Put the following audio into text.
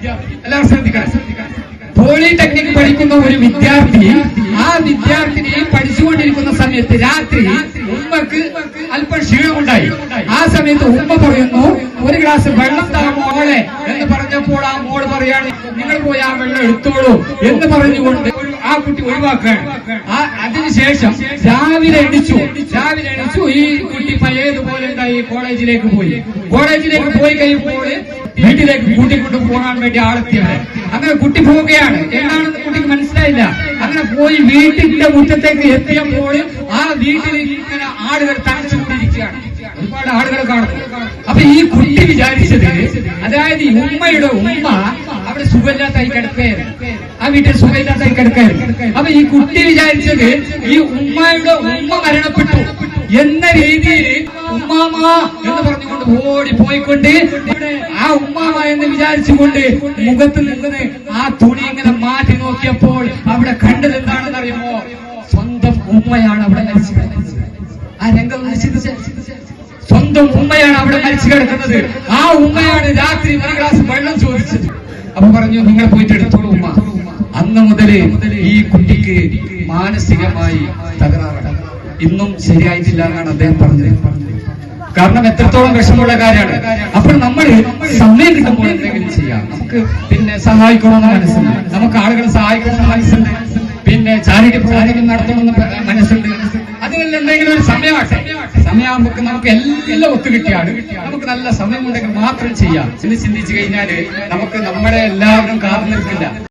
എല്ലാവരും ശ്രദ്ധിക്കണം പോളിടെക്നിക് പഠിക്കുന്ന ഒരു വിദ്യാർത്ഥി ആ വിദ്യാർത്ഥിനി പഠിച്ചുകൊണ്ടിരിക്കുന്ന സമയത്ത് രാത്രി ഉമ്മക്ക് അല്പം ക്ഷീണമുണ്ടായി. ആ സമയത്ത് ഉമ്മ പറയുന്നു ഒരു ഗ്ലാസ് വെള്ളം താ മോളെ എന്ന് പറഞ്ഞപ്പോൾ ആ മോൾ പറയാണ് നിങ്ങൾ പോയി ആ വെള്ളം എടുത്തോളൂ എന്ന് പറഞ്ഞുകൊണ്ട് ആ കുട്ടി ഒഴിവാക്കുകയാണ് ആ അതിനുശേഷം രാവിലെ എണിച്ചു. രാവിലെ എണിച്ചു. ഈ കുട്ടി പഴയതുപോലെ ഈ കോളേജിലേക്ക് പോയി? കോളേജിലേക്ക് പോയി കഴിയുമ്പോൾ വീട്ടിലേക്ക് കൂട്ടിക്കൊണ്ട് പോകാൻ വേണ്ടി ആളെത്തിയത് അങ്ങനെ കുട്ടി പോവുകയാണ്. എന്താണെന്ന് കുട്ടിക്ക് മനസ്സിലായില്ല. അങ്ങനെ പോയി വീട്ടിന്റെ മുറ്റത്തേക്ക് എത്തിയപ്പോൾ ആ വീട്ടിൽ ഇങ്ങനെ ആളുകൾ ഒരുപാട് ആളുകൾ കാണുന്നു അപ്പൊ ഈ കുട്ടി വിചാരിച്ചത് അതായത് ഈ ഉമ്മയുടെ ഉമ്മ അവിടെ സുഖമില്ലാത്തായി കിടക്കുകയായിരുന്നു. ആ വീട്ടിൽ സുഖമില്ലാത്തായി കിടക്കുകയായിരുന്നു. അപ്പൊ ഈ കുട്ടി വിചാരിച്ചത് ഈ ഉമ്മയുടെ ഉമ്മ മരണപ്പെട്ടു എന്ന രീതിയിൽ ഉമ്മാമ എന്ന് പറഞ്ഞുകൊണ്ട് ഓടി പോയിക്കൊണ്ട് ആ ഉമ്മാമ എന്ന് വിചാരിച്ചുകൊണ്ട് മുഖത്ത് നിന്ന് ആ തുണി ഇങ്ങനെ മാറ്റി നോക്കിയപ്പോൾ അവിടെ കണ്ടത് എന്താണെന്ന് അറിയുമോ സ്വന്തം ഉമ്മയാണ് അവിടെ മരിച്ചു ആ രംഗം ചിന്തിച്ച് സ്വന്തം ഉമ്മയാണ് അവിടെ മരിച്ചു കിടക്കുന്നത്. ആ ഉമ്മയാണ് രാത്രി ഒരു ഗ്ലാസ് വെള്ളം ചോദിച്ചത്. അപ്പൊ പറഞ്ഞു നിങ്ങൾ പോയിട്ട് എടുത്തോളൂ ഉമ്മ. അന്ന് മുതൽ ഈ കുട്ടിക്ക് മാനസികമായി തകരാറാണ്. ഇന്നും ശരിയായിട്ടില്ല എന്നാണ് അദ്ദേഹം പറഞ്ഞത്. കാരണം എത്രത്തോളം വിഷമമുള്ള കാര്യമാണ്. അപ്പോൾ നമ്മൾ സമയം കിട്ടുമ്പോൾ എന്തെങ്കിലും ചെയ്യാം. നമുക്ക് പിന്നെ സഹായിക്കണമെന്ന് മനസ്സിലായി നമുക്ക് ആളുകളെ സഹായിക്കണമെന്ന് മനസ്സിലായി പിന്നെ ചാരിറ്റി പ്രവർത്തനം നടത്തണമെന്ന് മനസ്സിലായി എന്തെങ്കിലും ഒരു സമയമാട്ടെ സമയമാകുമ്പോൾ നമുക്ക് എല്ലാം ഒത്തുകിട്ടിയാണ് നമുക്ക് നല്ല സമയമുണ്ടെങ്കിൽ മാത്രം ചെയ്യാം. എന്ന് ചിന്തിച്ചു കഴിഞ്ഞാൽ നമുക്ക് നമ്മളെ എല്ലാവരും കാത്തു നിൽക്കില്ല.